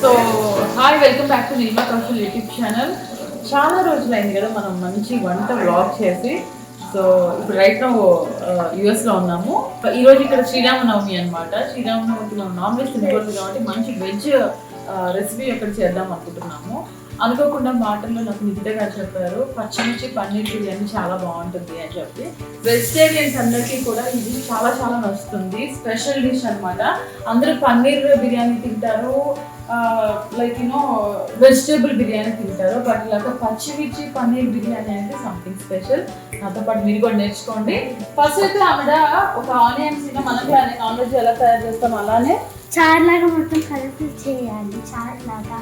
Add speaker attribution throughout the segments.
Speaker 1: So hi welcome back to Neema Kaushal YouTube channel చాలా రోజులైంది కదా మనం మంచి వంట వ్లాగ్ చేసి. సో ఇప్పుడు రైట్ నో యుఎస్లో ఉన్నాము. ఈ రోజు ఇక్కడ శ్రీరామనవమి అన్నమాట. శ్రీరామనవమికి మనం నాన్ వెజ్ తినకూడదు కాబట్టి మంచి వెజ్ రెసిపీ ఒకటి చేద్దాం అనుకుంటున్నాము. అనుకోకుండా మాటల్లో నాకు నిద్ర గారు చెప్పారు. పచ్చిమిర్చి పన్నీర్ బిర్యానీ చాలా బాగుంటుంది అని చెప్పి. వెజిటేరియన్స్ అందరికీ కూడా ఇది చాలా చాలా నచ్చుతుంది. స్పెషల్ డిష్ అనమాట అందరూ పన్నీర్ బిర్యానీ తింటారు. లైక్ యూనో వెజిటేబుల్ బిర్యానీ తింటారు. బట్ ఇలాగ పచ్చిమిర్చి పన్నీర్ బిర్యానీ అంటే సంథింగ్ స్పెషల్ నాతో పాటు మీరు కూడా నేర్చుకోండి. ఫస్ట్ అయితే ఆవిడ ఒక ఆనియన్స్ ఇంకా మనకి నాన్ వెజ్ ఎలా తయారు చేస్తాం అలానే
Speaker 2: చార్ లాగా మొత్తం కలిపి చేయాలి. చార్ లాగా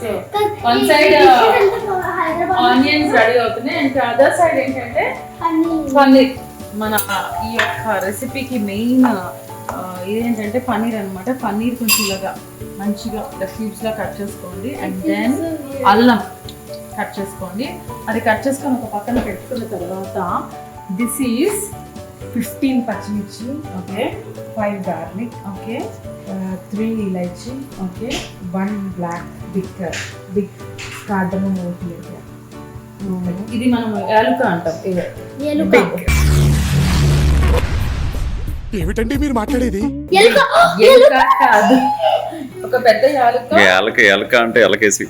Speaker 1: so one side onions ready అవుతున్నాయి. అండ్ అదర్ సైడ్ ఏంటంటే పన్నీర్ మన ఈ యొక్క రెసిపీకి మెయిన్ ఇదేంటంటే పన్నీర్ అన్నమాట. పన్నీర్ కొంచెం ఇలాగా మంచిగా క్యూబ్స్ లా కట్ చేసుకోండి. అండ్ దెన్ అల్లం కట్ చేసుకోండి. అది కట్ చేసుకొని ఒక పక్కన పెట్టుకున్న తర్వాత దిస్ ఈస్ ఫిఫ్టీన్ పచ్చిమిర్చి okay five garlic okay three elaichi okay one black big big cardamom ఇది మనం యాలుక అంటాం ఇదే
Speaker 2: ఎలుక
Speaker 3: ఏమిటండి మీరు మాట్లాడేది?
Speaker 2: ఎలుక
Speaker 1: ఎలుక కాదు. ఒక పెద్ద యాలుక.
Speaker 4: ఎలక ఎలక అంటే ఎలకేసి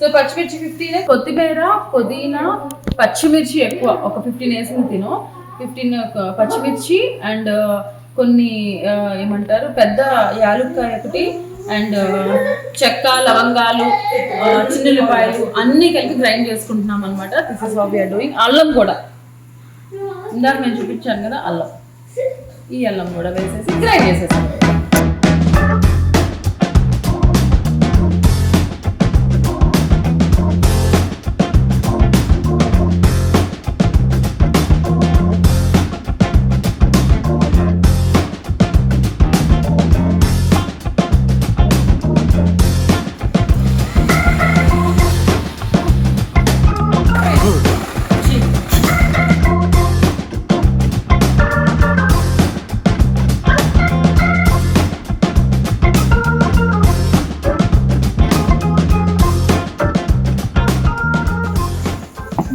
Speaker 1: సో పచ్చిమిర్చి ఫిఫ్టీన్ కొత్తిమీర పుదీనా పచ్చిమిర్చి ఎక్కువ. ఒక ఫిఫ్టీన్ వేసింది తిను. ఫిఫ్టీన్ uh, పచ్చిమిర్చి అండ్ uh, కొన్ని uh, ఏమంటారు పెద్ద యాలుక్కాయ ఒకటి అండ్ చెక్క లవంగాలు ఆ, చిన్నుల్లిపాయలు అన్నీ కలిపి గ్రైండ్ చేసుకుంటున్నాం అనమాట this is what we are doing అల్లం కూడా. ఇందాక నేను చూపించాను కదా అల్లం. ఈ అల్లం కూడా వేసేసి గ్రైండ్ చేసేసాను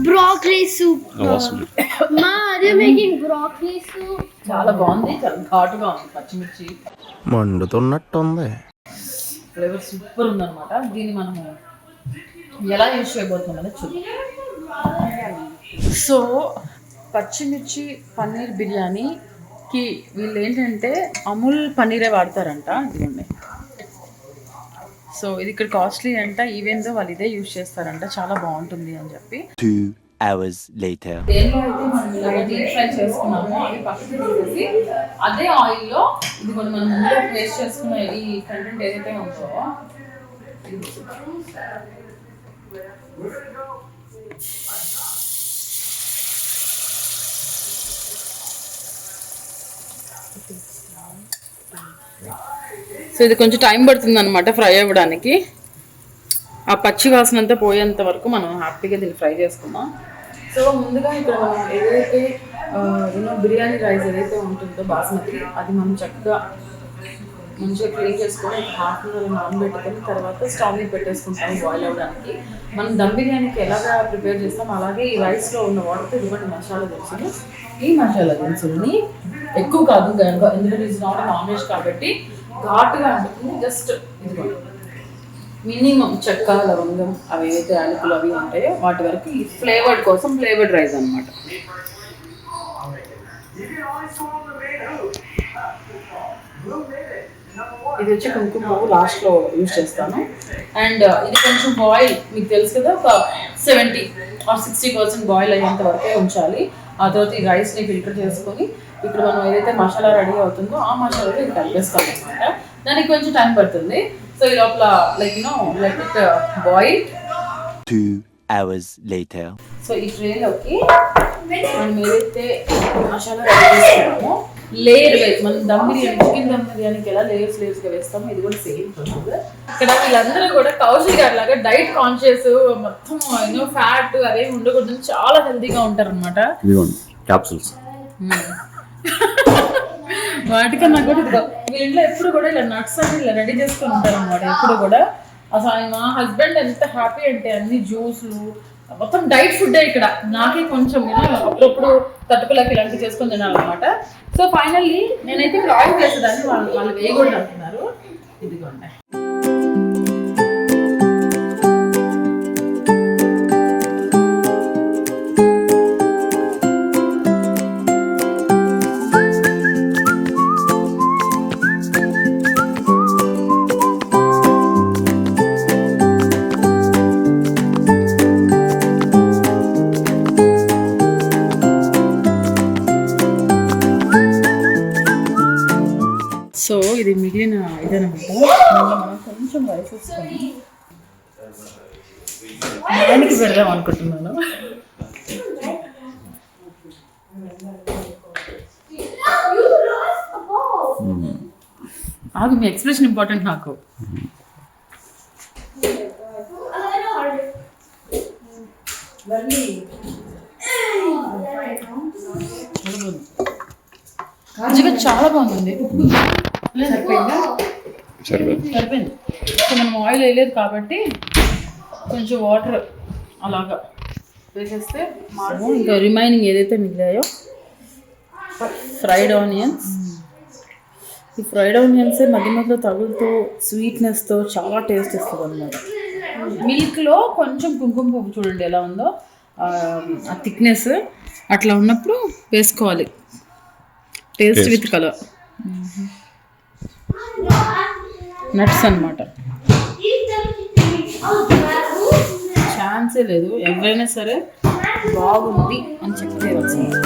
Speaker 2: బ్రోకలీ సూప్. మా అదే మేకింగ్ బ్రోకలీ సూప్.
Speaker 1: చాలా బాగుంది చాలా ఘాటుగా ఉంది పచ్చిమిర్చి.
Speaker 3: మండుతున్నట్టుంది.
Speaker 1: ఫ్లేవర్ సూపర్ ఉందన్నమాట. దీన్ని మనము ఎలా యూజ్ చేయబోతున్నాం అనేది చూద్దాం. సో పచ్చిమిర్చి పన్నీర్ బిర్యానీకి వీళ్ళు ఏంటంటే అమూల్ పన్నీరే వాడతారంట ఇదిగోండి. సో ఇది ఇక్కడ కాస్ట్లీ అంట ఈవెన్ దో వాళ్ళు ఇదే యూజ్ చేస్తారంట చాలా బాగుంటుంది అని చెప్పి. దేనిలో అయితే మనం ఇలాగ డీప్ ఫ్రై చేసుకున్నామో అవి పక్కకి తీసేసి అదే ఆయిల్లో ఇది మనం ముందుగా పేస్ట్ చేసుకున్న ఈ కంటెంట్ ఏదైతే ఉందో సో ఇది కొంచెం టైం పడుతుంది అనమాట ఫ్రై అవ్వడానికి. ఆ పచ్చి వాసన అంతా పోయేంత వరకు మనం హ్యాపీగా దీన్ని ఫ్రై చేసుకుందాం. సో ముందుగా ఇక్కడ మనం ఏదైతే యూనో బిర్యానీ రైస్ ఏదైతే ఉంటుందో బాస్మతి అది మనం చక్కగా మంచిగా క్లీన్ చేసుకొని ఒక హాఫ్ అన్ అవర్ నానబెట్టుకొని తర్వాత స్టవ్ మీద పెట్టేసుకుంటాం బాయిల్ అవ్వడానికి. మనం దమ్ బిర్యానీకి ఎలాగా ప్రిపేర్ చేస్తాం అలాగే ఈ రైస్లో ఉన్న వాటర్తో ఇటువంటి మసాలా దినుసులు. ఈ మసాలా దినుసుల్ని ఎక్కువ కాదు ఎందుకంటే ఇది నాట్ నాన్ వెజ్ కాబట్టి ఘాటుగా ఉంటుంది జస్ట్ ఇదిగోండి మినిమం చెక్క లవంగం అవి ఏవైతే యాలకులు అవి ఉంటాయో వాటి వరకు ఈ ఫ్లేవర్డ్ కోసం ఫ్లేవర్డ్ రైస్ అన్నమాట. ఇది వచ్చి కుంకుమ పువ్వు లాస్ట్లో యూజ్ చేస్తాను. అండ్ uh, ఇది కొంచెం బాయిల్ మీకు తెలుసు కదా ఒక seventy or sixty percent boil అయ్యేంత వరకే ఉంచాలి. ఆ తర్వాత ఈ రైస్ని ఫిల్టర్ చేసుకొని ఇప్పుడు మనం ఏదైతే మసాలా రెడీ అవుతుందో ఆ మసాలాలో ఇది కలిపేస్తాం అనమాట దానికి కొంచెం టైం పడుతుంది. సో ఈ లోపల like you know let it boil
Speaker 5: Two hours later.
Speaker 1: So ఈ ట్రేలోకి మనం ఏదైతే మసాలా రెడీ చేసుకున్నామో లేయర్ వేసి మనం దమ్ బిర్యానీ చికెన్ దమ్ బిర్యానీకి ఎలా లేయర్స్ లేయర్స్గా వేస్తామో ఇది కూడా సేమ్ ఇక్కడ వీళ్ళందరూ కూడా కౌశల్ గారి లాగా డైట్ కాన్షియస్ మొత్తం యూనో ఫ్యాట్ అవేమి ఉండకూడదు చాలా హెల్తీగా ఉంటారు అనమాట
Speaker 4: క్యాప్సూల్స్
Speaker 1: వాటికన్నా కూడా వీళ్ళ ఇంట్లో ఎప్పుడు కూడా ఇలా నట్స్ అని ఇలా రెడీ చేసుకొని ఉంటారు అనమాట ఎప్పుడు కూడా. అసలు మా హస్బెండ్ ఎంత హ్యాపీ అంటే అన్ని జ్యూస్లు మొత్తం డైట్ ఫుడ్ ఇక్కడ. నాకే కొంచెం అప్పుడప్పుడు తట్టుకులకి ఇలాంటివి చేసుకొని తినాలన్నమాట. సో ఫైనల్లీ నేనైతే ఇక్కడ ఆయిల్ వేసేదాన్ని. వాళ్ళు వాళ్ళు వేయకూడదు అంటున్నారు. ఇదిగోండి. ఇది మిగిలిన ఇదనమాట. మనం కొంచెం రైస్ వేసుకొని దానికి పెడదాం అనుకుంటున్నాను. ఆగు మీ ఎక్స్ప్రెషన్ ఇంపార్టెంట్ నాకు. నిజంగా చాలా బాగుంది సరిపోయిందా? సరిపోయింది. సో మనం ఆయిల్ వేయలేదు కాబట్టి కొంచెం వాటర్ అలాగా వేసేస్తే ఇంకా రిమైనింగ్ ఏదైతే మిగిలాయో ఫ్రైడ్ ఆనియన్స్. ఈ ఫ్రైడ్ ఆనియన్స్ మధ్య మధ్యలో తగులుతూ స్వీట్నెస్తో చాలా టేస్ట్ ఇస్తుంది అనమాట మిల్క్లో కొంచెం కుంకుమ పువ్వు చూడండి ఎలా ఉందో. ఆ థిక్నెస్ అట్లా ఉన్నప్పుడు వేసుకోవాలి. Taste with colour. నట్స్ అన్నమాట. ఛాన్సే లేదు. ఎవరైనా సరే బాగుంది అని చెక్ వచ్చింది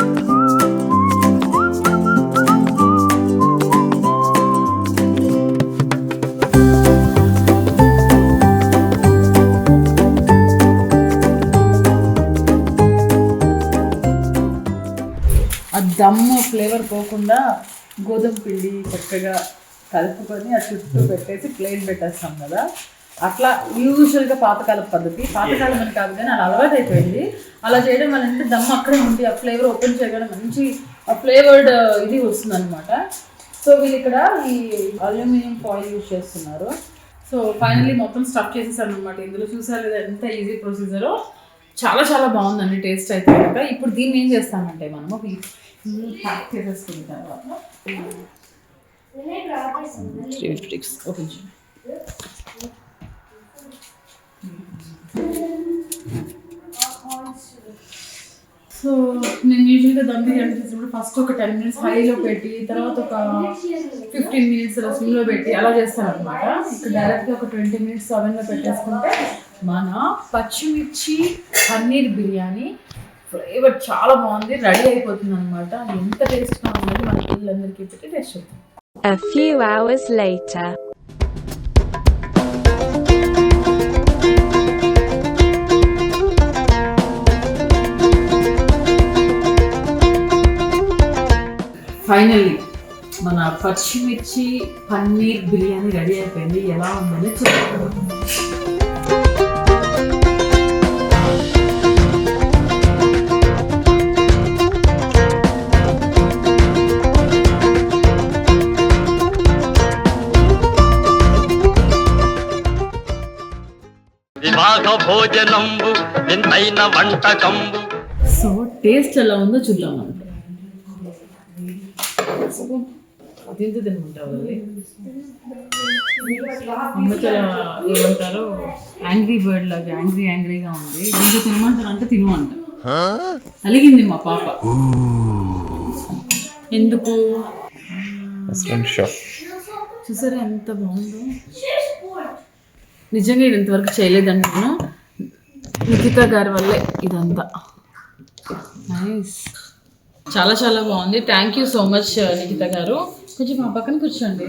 Speaker 1: ఆ దమ్ము ఫ్లేవర్ పోకుండా గోధుమ పిండి చక్కగా కలుపుకొని ఆ చుట్టూ పెట్టేసి ప్లేట్ పెట్టేస్తాం కదా. అట్లా యూజువల్గా పాతకాల పద్ధతి. పాతకాలం అని కాదు కానీ అలా అలవాటు అయిపోయింది. అలా చేయడం వల్ల ఏంటంటే దమ్ అక్కడే ఉంది. ఆ ఫ్లేవర్ ఓపెన్ చేయగానే మంచి ఆ ఫ్లేవర్డ్ ఇది వస్తుంది అనమాట సో వీళ్ళు ఇక్కడ ఈ అల్యూమినియం ఫాయిల్ యూజ్ చేస్తున్నారు. సో ఫైనల్లీ మొత్తం స్టఫ్ చేసేసాను అనమాట ఇందులో చూసారు కదా ఎంత ఈజీ ప్రొసీజరో చాలా చాలా బాగుందండి. టేస్ట్ అయితే కనుక. ఇప్పుడు దీన్ని ఏం చేస్తామంటే మనము ప్యాక్ చేసేసుకున్న తర్వాత స్టిక్స్ ఓపెన్ సో నేను యూజువల్గా దమ్ బిర్యానీ చేసినప్పుడు ఫస్ట్ ఒక టెన్ మినిట్స్ హైలో పెట్టి తర్వాత ఒక ఫిఫ్టీన్ మినిట్స్ సిమ్లో పెట్టి అలా చేస్తాను అనమాట ఇక్కడ డైరెక్ట్గా ఒక ట్వంటీ మినిట్స్ ఓవెన్లో పెట్టేసుకుంటే మన పచ్చిమిర్చి పన్నీర్ బిర్యానీ ఫ్లేవర్ చాలా బాగుంది రెడీ అయిపోతుంది అనమాట ఎంత టేస్ట్గా ఉన్నది మన పిల్లలందరికీ పెట్టి టేస్ట్ అవుతుంది
Speaker 6: A few hours later.
Speaker 1: Finally మన పచ్చిమిర్చి పన్నీర్ బిర్యానీ రెడీ అయిపోయింది ఎలా ఉందని చూద్దాం
Speaker 7: భోజనంబు వింతైన వంటకంబు.
Speaker 1: సో టేస్ట్ ఎలా ఉందో చూద్దాం మనం. తింటూ తినమంటావు అది అమ్మ చాలా ఏమంటారు యాంగ్రీ బర్డ్ లాగా యాంగ్రీ యాంగ్రీగా ఉంది. దీంతో తినమంటారు అంటే తిను అంట అలిగింది మా పాప. ఎందుకు? చూసారా ఎంత బాగుందో? నిజంగా ఇది ఇంతవరకు చేయలేదంటున్నా నిఖిత గారి వల్లే ఇదంతా. నైస్ చాలా చాలా బాగుంది. Thank you so much Nikhita గారు. కొంచెం మా పక్కన కూర్చోండి.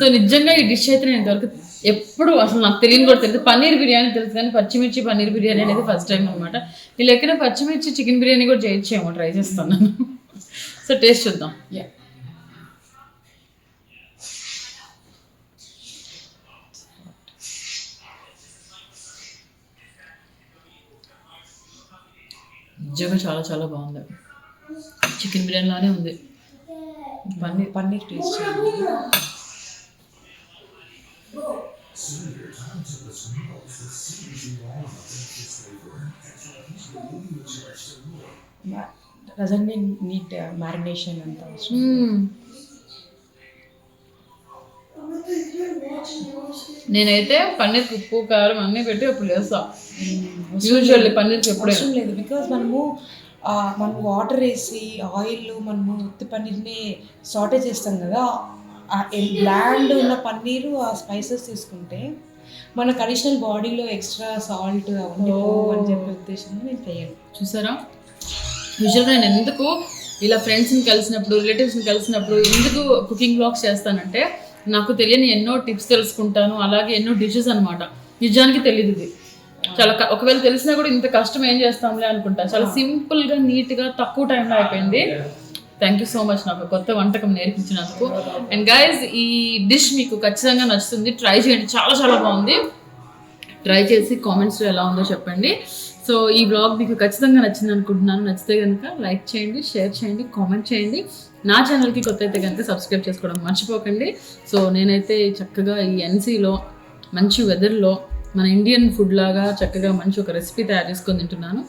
Speaker 1: సో నిజంగా ఈ డిష్ అయితే నేను ఇంతవరకు ఎప్పుడు అసలు నాకు తెలియని కూడా తెలియదు. పన్నీర్ బిర్యానీ తెలుసు కానీ పచ్చిమిర్చి పన్నీర్ బిర్యానీ అనేది ఫస్ట్ టైం అనమాట వీళ్ళు ఎక్కడ పచ్చిమిర్చి చికెన్ బిర్యానీ కూడా చేయొచ్చేమో ట్రై చేస్తాను. సో టేస్ట్ చూద్దాం. యా నిజంగా చాలా చాలా బాగుంది. చికెన్ బిర్యానీ లానే ఉంది. పన్నీర్
Speaker 8: పన్నీర్ టేస్ట్ రజన్ని నీట్ మ్యారినేషన్ అంతా.
Speaker 1: నేనైతే పన్నీర్ ఉప్పు కారం అన్నీ పెట్టి అప్పుడు వేస్తా యూజువల్లీ పన్నీర్కి ఎప్పుడే
Speaker 8: అవసరం లేదు. బికాజ్ మనము మనం వాటర్ వేసి ఆయిల్ మనము ఉత్తి పన్నీర్ని సాటే చేస్తాం కదా. బ్లాండ్ ఉన్న పన్నీరు ఆ స్పైసెస్ తీసుకుంటే మనకు అడిషనల్ బాడీలో ఎక్స్ట్రా సాల్ట్ అవన్నీ అని చెప్పే ఉద్దేశంలో నేను చేయను.
Speaker 1: చూసారా? యూజువల్గా నేను ఎందుకు ఇలా ఫ్రెండ్స్ని కలిసినప్పుడు రిలేటివ్స్ని కలిసినప్పుడు ఎందుకు కుకింగ్ బ్లాగ్స్ చేస్తానంటే నాకు తెలియని ఎన్నో టిప్స్ తెలుసుకుంటాను అలాగే ఎన్నో డిషెస్ అనమాట నిజానికి తెలియదు ఇది. చాలా ఒకవేళ తెలిసినా కూడా ఇంత కష్టం ఏం చేస్తాంలే అనుకుంటా. చాలా సింపుల్గా నీట్గా తక్కువ టైంలో అయిపోయింది. థ్యాంక్ యూ సో మచ్ నాకు కొత్త వంటకం నేర్పించినందుకు. అండ్ గైజ్ ఈ డిష్ మీకు ఖచ్చితంగా నచ్చుతుంది. ట్రై చేయండి. చాలా చాలా బాగుంది. ట్రై చేసి కామెంట్స్లో ఎలా ఉందో చెప్పండి. సో ఈ బ్లాగ్ మీకు ఖచ్చితంగా నచ్చింది అనుకుంటున్నాను. నచ్చితే కనుక లైక్ చేయండి షేర్ చేయండి కామెంట్ చేయండి. నా ఛానల్కి కొత్త అయితే కనుక సబ్స్క్రైబ్ చేసుకోవడం మర్చిపోకండి. సో నేనైతే చక్కగా ఈ ఎన్సీలో మంచి వెదర్లో మన ఇండియన్ ఫుడ్ లాగా చక్కగా మంచి ఒక రెసిపీ తయారు చేసుకొని తింటున్నాను.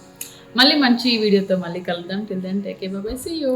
Speaker 1: మళ్ళీ మంచి వీడియోతో మళ్ళీ కలుద్దాం. Till then take bye see you